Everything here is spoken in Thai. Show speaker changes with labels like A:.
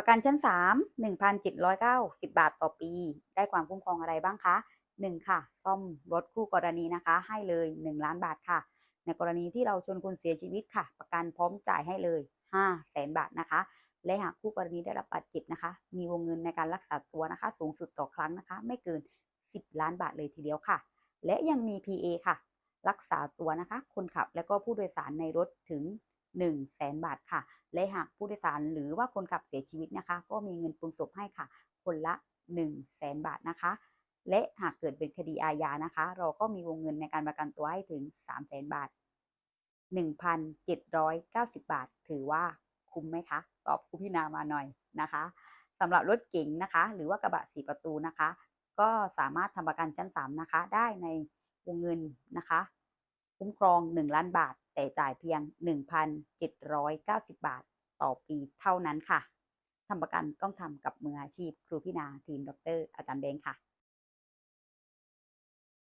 A: ประกันชั้น 3 1,790 บาทต่อปี ได้ความคุ้มครองอะไรบ้างคะ 1 ค่ะซ่อมรถคู่กรณีนะคะ ให้เลย 1 ล้านบาทค่ะ ในกรณีที่เราชนคนเสียชีวิตค่ะ ประกันพร้อมจ่ายให้เลย5แสนบาทนะคะ และหากคู่กรณีได้รับบาดเจ็บนะคะ มีวงเงินในการรักษาตัวนะคะ สูงสุดต่อครั้งนะคะ ไม่เกิน 10 ล้านบาทเลยทีเดียวค่ะ และยังมี PA ค่ะ รักษาตัวนะคะ คนขับและก็ผู้โดยสารในรถถึง 1 0 0 0 0แสนบาทค่ะ และหากผู้โดยสารหรือว่าคนขับเสียชีวิตนะคะ ก็มีเงินปรุงศพให้ค่ะ คนละ 1 0 0 0 0แสนบาทนะคะ และหากเกิดเป็นคดีอาญานะคะ เราก็มีวงเงินในการประกันตัวให้ถึง 3 0 0แสนบาท 1,790 บาท ถือว่าคุ้มไหมคะ ตอบคุณพี่นามาหน่อยนะคะสำหรับรถเก๋งนะคะ หรือว่ากระบะสีประตูนะคะ ก็สามารถทำประกันชั้น3นะคะ ได้ในวงเงินนะคะ คุ้มครอง 1 ล้านบาท แต่จ่ายเพียง 1,790 บาทต่อปีเท่านั้นค่ะทำประกันต้องทำกับมืออาชีพ ครูพี่นาทีมดร อาจารย์แดงค่ะ